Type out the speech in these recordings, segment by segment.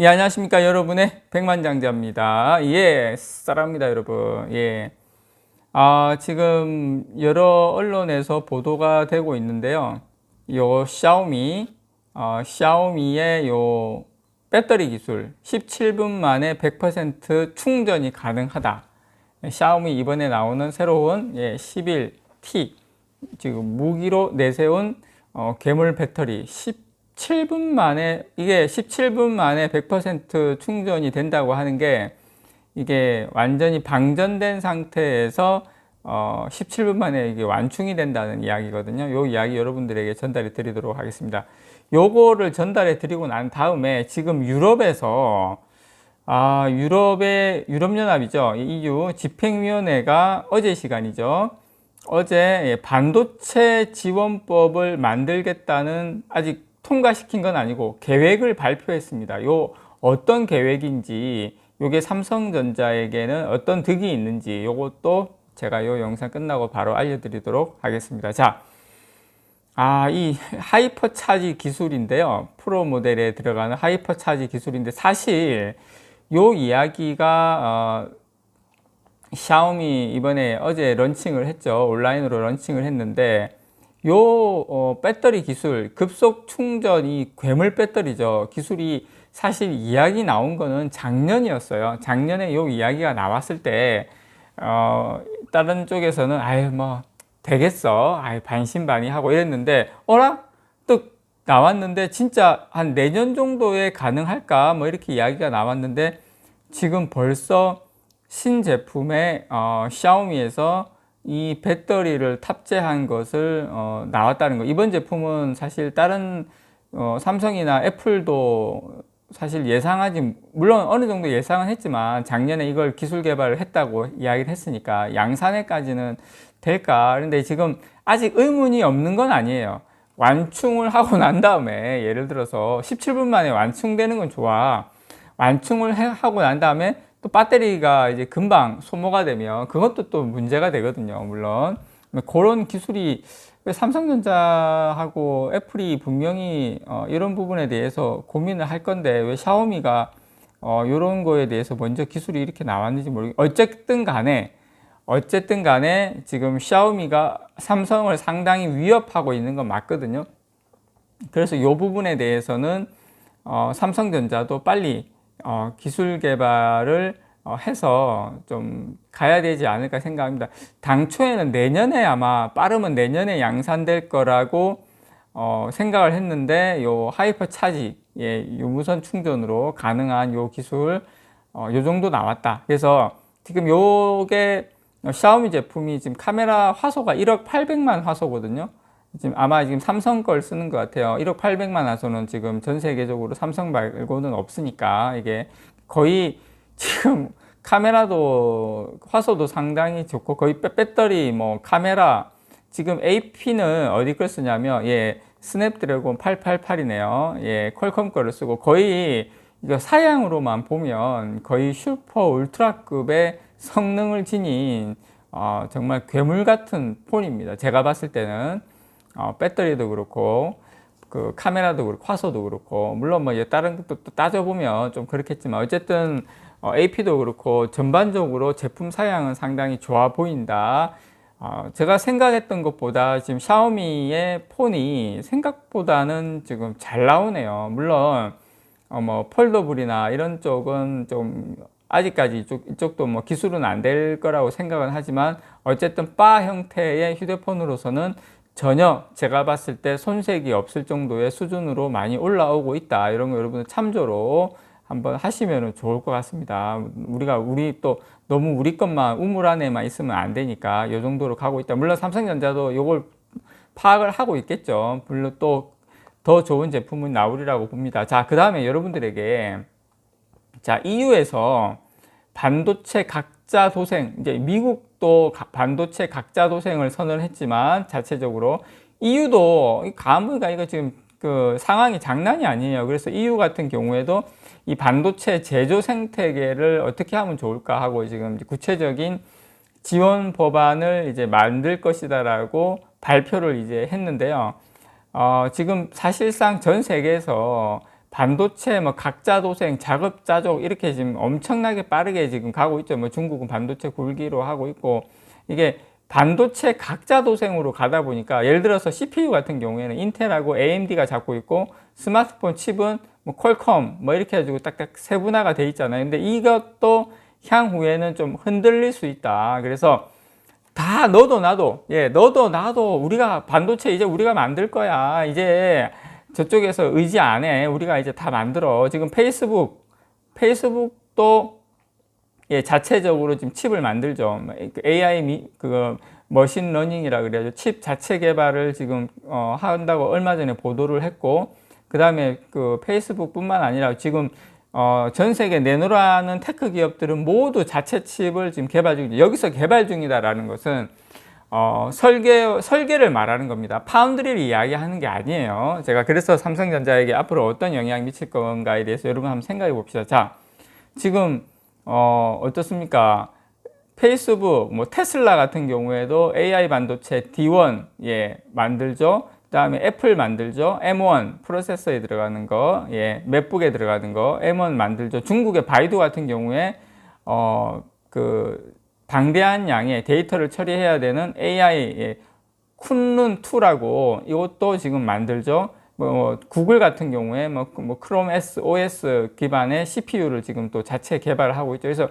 예, 안녕하십니까, 여러분의 백만장자입니다. 예, 사랑합니다, 여러분. 예. 아, 지금 여러 언론에서 보도가 되고 있는데요. 요 샤오미, 어, 샤오미의 요 배터리 기술 17분 만에 100% 충전이 가능하다. 샤오미 이번에 나오는 새로운 예, 11T 지금 무기로 내세운 어, 괴물 배터리 17분 만에 이게 17분 만에 100% 충전이 된다고 하는 게 이게 완전히 방전된 상태에서 어, 17분 만에 이게 완충이 된다는 이야기거든요. 요 이야기 여러분들에게 전달해 드리도록 하겠습니다. 요거를 전달해 드리고 난 다음에 지금 유럽에서 아, 유럽의 유럽연합이죠. EU 집행위원회가 어제 시간이죠. 어제 반도체 지원법을 만들겠다는 아직 통과시킨 건 아니고 계획을 발표했습니다. 요 어떤 계획인지 요게 삼성전자에게는 어떤 득이 있는지 요것도 제가 요 영상 끝나고 바로 알려드리도록 하겠습니다. 자, 아, 이 하이퍼 차지 기술인데요. 프로 모델에 들어가는 하이퍼 차지 기술인데 사실 요 이야기가 어, 샤오미 이번에 어제 런칭을 했죠. 온라인으로 런칭을 했는데 요 어, 배터리 기술 급속 충전이 괴물 배터리죠. 기술이 사실 이야기 나온 거는 작년이었어요. 작년에 요 이야기가 나왔을 때 어, 다른 쪽에서는 아유 뭐 되겠어. 아유 반신반의하고 이랬는데 어라 또 나왔는데 진짜 한 내년 정도에 가능할까 뭐 이렇게 이야기가 나왔는데 지금 벌써 신제품에 어, 샤오미에서 이 배터리를 탑재한 것을 어, 나왔다는 거. 이번 제품은 사실 다른 어, 삼성이나 애플도 사실 예상하지 물론 어느 정도 예상은 했지만 작년에 이걸 기술 개발을 했다고 이야기를 했으니까 양산에까지는 될까? 그런데 지금 아직 의문이 없는 건 아니에요. 완충을 하고 난 다음에 예를 들어서 17분 만에 완충되는 건 좋아. 완충을 하고 난 다음에 또 배터리가 이제 금방 소모가 되면 그것도 또 문제가 되거든요. 물론 그런 기술이 삼성전자하고 애플이 분명히 어, 이런 부분에 대해서 고민을 할 건데 왜 샤오미가 어, 이런 거에 대해서 먼저 기술이 이렇게 나왔는지 모르겠 어쨌든 간에 어쨌든 간에 지금 샤오미가 삼성을 상당히 위협하고 있는 건 맞거든요. 그래서 이 부분에 대해서는 어, 삼성전자도 빨리 어, 기술 개발을 어, 해서 좀 가야 되지 않을까 생각합니다. 당초에는 내년에 아마 빠르면 내년에 양산될 거라고 어, 생각을 했는데 요 하이퍼 차지 예, 유무선 충전으로 가능한 요 기술 어, 요 정도 나왔다. 그래서 지금 요게 샤오미 제품이 지금 카메라 화소가 1억 800만 화소거든요. 지금 아마 지금 삼성 걸 쓰는 것 같아요. 1억 800만 화소는 지금 전 세계적으로 삼성 말고는 없으니까 이게 거의 지금 카메라도 화소도 상당히 좋고 거의 배터리 뭐 카메라 지금 AP는 어디 걸 쓰냐면 예 스냅드래곤 888이네요. 예 퀄컴 거를 쓰고 거의 이거 사양으로만 보면 거의 슈퍼 울트라급의 성능을 지닌 어, 정말 괴물 같은 폰입니다. 제가 봤을 때는 어, 배터리도 그렇고 그 카메라도 그렇고 화소도 그렇고 물론 뭐 다른 것도 또 따져보면 좀 그렇겠지만 어쨌든 어, AP도 그렇고 전반적으로 제품 사양은 상당히 좋아 보인다. 어, 제가 생각했던 것보다 지금 샤오미의 폰이 생각보다는 지금 잘 나오네요. 물론 어, 뭐 폴더블이나 이런 쪽은 좀 아직까지 이쪽, 이쪽도 뭐 기술은 안 될 거라고 생각은 하지만 어쨌든 바 형태의 휴대폰으로서는 전혀 제가 봤을 때 손색이 없을 정도의 수준으로 많이 올라오고 있다. 이런 거 여러분들 참조로 한번 하시면 좋을 것 같습니다. 우리가 우리 또 너무 우리 것만 우물 안에만 있으면 안 되니까 이 정도로 가고 있다. 물론 삼성전자도 이걸 파악을 하고 있겠죠. 물론 또 더 좋은 제품은 나오리라고 봅니다. 자, 그 다음에 여러분들에게 자, EU에서 반도체 각자 도생, 이제 미국 도 반도체 각자 도생을 선언 했지만 자체적으로 EU도 가무가 이거 지금 그 상황이 장난이 아니에요. 그래서 EU 같은 경우에도 이 반도체 제조 생태계를 어떻게 하면 좋을까 하고 지금 구체적인 지원 법안을 이제 만들 것이다라고 발표를 이제 했는데요. 어, 지금 사실상 전 세계에서 반도체 뭐 각자 도생, 자급자족 이렇게 지금 엄청나게 빠르게 지금 가고 있죠. 뭐 중국은 반도체 굴기로 하고 있고 이게 반도체 각자 도생으로 가다 보니까 예를 들어서 CPU 같은 경우에는 인텔하고 AMD가 잡고 있고 스마트폰 칩은 뭐 퀄컴 뭐 이렇게 해가지고 딱딱 세분화가 돼 있잖아요. 근데 이것도 향후에는 좀 흔들릴 수 있다. 그래서 다 너도 나도 예 너도 나도 우리가 반도체 이제 우리가 만들 거야 이제 저쪽에서 의지 안해 우리가 이제 다 만들어. 지금 페이스북 페이스북도 예 자체적으로 지금 칩을 만들죠. 그 AI 미, 그 머신 러닝이라 그래야죠. 칩 자체 개발을 지금 어, 한다고 얼마 전에 보도를 했고 그 다음에 그 페이스북뿐만 아니라 지금 어, 전 세계 내놓으라는 테크 기업들은 모두 자체 칩을 지금 개발 중이죠. 여기서 개발 중이다라는 것은 어, 설계, 설계를 말하는 겁니다. 파운드리를 이야기하는 게 아니에요. 제가 그래서 삼성전자에게 앞으로 어떤 영향 미칠 건가에 대해서 여러분 한번 생각해 봅시다. 자, 지금, 어, 어떻습니까? 페이스북, 뭐 테슬라 같은 경우에도 AI 반도체 D1, 예, 만들죠. 그 다음에 애플 만들죠. M1 프로세서에 들어가는 거, 예, 맥북에 들어가는 거, M1 만들죠. 중국의 바이두 같은 경우에 어 그 방대한 양의 데이터를 처리해야 되는 AI 예, 쿤룬 2라고 이것도 지금 만들죠. 뭐 구글 같은 경우에 뭐, 뭐 크롬 S, OS 기반의 CPU를 지금 또 자체 개발하고 있죠. 그래서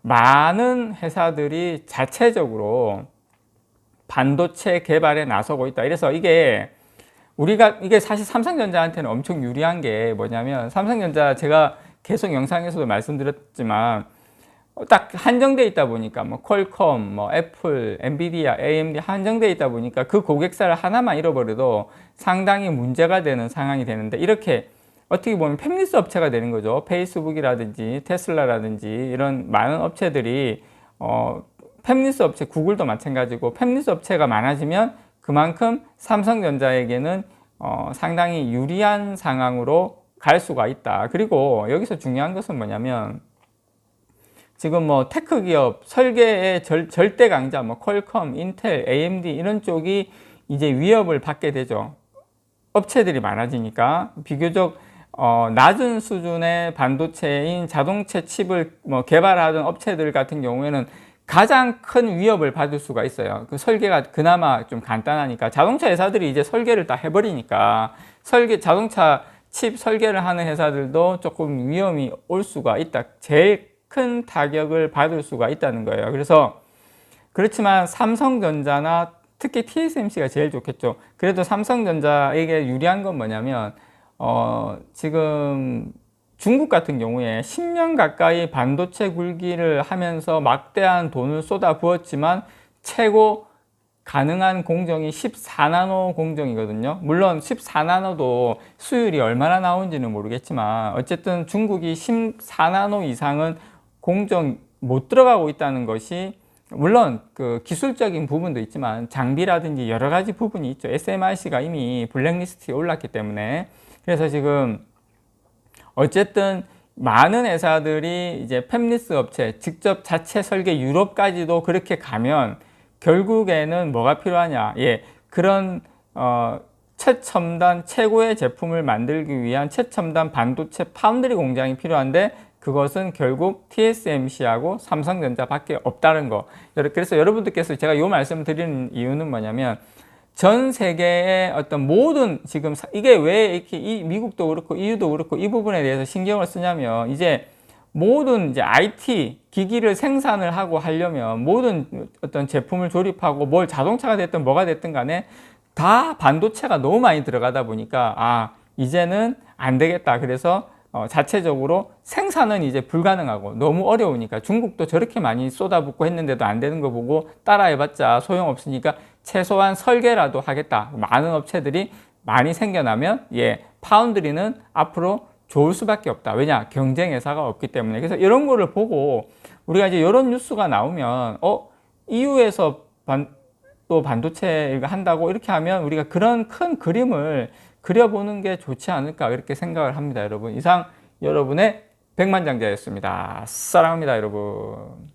많은 회사들이 자체적으로 반도체 개발에 나서고 있다. 이래서 이게 우리가 이게 사실 삼성전자한테는 엄청 유리한 게 뭐냐면 삼성전자 제가 계속 영상에서도 말씀드렸지만 딱 한정돼 있다 보니까 뭐 퀄컴, 뭐 애플, 엔비디아, AMD 한정돼 있다 보니까 그 고객사를 하나만 잃어버려도 상당히 문제가 되는 상황이 되는데 이렇게 어떻게 보면 팹리스 업체가 되는 거죠. 페이스북이라든지 테슬라라든지 이런 많은 업체들이 어 팹리스 업체, 구글도 마찬가지고 팹리스 업체가 많아지면 그만큼 삼성전자에게는 어, 상당히 유리한 상황으로 갈 수가 있다. 그리고 여기서 중요한 것은 뭐냐면 지금 뭐 테크 기업 설계의 절, 절대 강자, 뭐 퀄컴, 인텔, AMD 이런 쪽이 이제 위협을 받게 되죠. 업체들이 많아지니까 비교적 어, 낮은 수준의 반도체인 자동차 칩을 뭐 개발하던 업체들 같은 경우에는 가장 큰 위협을 받을 수가 있어요. 그 설계가 그나마 좀 간단하니까 자동차 회사들이 이제 설계를 다 해버리니까 설계 자동차 칩 설계를 하는 회사들도 조금 위험이 올 수가 있다. 제일 큰 타격을 받을 수가 있다는 거예요. 그래서 그렇지만 삼성전자나 특히 TSMC가 제일 좋겠죠. 그래도 삼성전자에게 유리한 건 뭐냐면 어 지금 중국 같은 경우에 10년 가까이 반도체 굴기를 하면서 막대한 돈을 쏟아 부었지만 최고 가능한 공정이 14나노 공정이거든요. 물론 14나노도 수율이 얼마나 나오는지는 모르겠지만 어쨌든 중국이 14나노 이상은 공정 못 들어가고 있다는 것이 물론 그 기술적인 부분도 있지만 장비라든지 여러 가지 부분이 있죠. SMRC가 이미 블랙리스트에 올랐기 때문에 그래서 지금 어쨌든 많은 회사들이 이제 팹리스 업체 직접 자체 설계 유럽까지도 그렇게 가면 결국에는 뭐가 필요하냐 예 그런 어 최첨단 최고의 제품을 만들기 위한 최첨단 반도체 파운드리 공장이 필요한데 그것은 결국 TSMC하고 삼성전자밖에 없다는 거. 그래서 여러분들께서 제가 이 말씀을 드리는 이유는 뭐냐면 전 세계의 어떤 모든 지금 이게 왜 이렇게 이 미국도 그렇고 EU도 그렇고 이 부분에 대해서 신경을 쓰냐면 이제 모든 이제 IT 기기를 생산을 하고 하려면 모든 어떤 제품을 조립하고 뭘 자동차가 됐든 뭐가 됐든 간에 다 반도체가 너무 많이 들어가다 보니까 아 이제는 안 되겠다 그래서 어, 자체적으로 생산은 이제 불가능하고 너무 어려우니까 중국도 저렇게 많이 쏟아붓고 했는데도 안 되는 거 보고 따라해봤자 소용없으니까 최소한 설계라도 하겠다. 많은 업체들이 많이 생겨나면 예 파운드리는 앞으로 좋을 수밖에 없다. 왜냐 경쟁 회사가 없기 때문에 그래서 이런 거를 보고 우리가 이제 이런 뉴스가 나오면 어 EU에서 반, 또 반도체 한다고 이렇게 하면 우리가 그런 큰 그림을 그려보는 게 좋지 않을까 이렇게 생각을 합니다, 여러분. 이상 여러분의 백만장자였습니다. 사랑합니다, 여러분.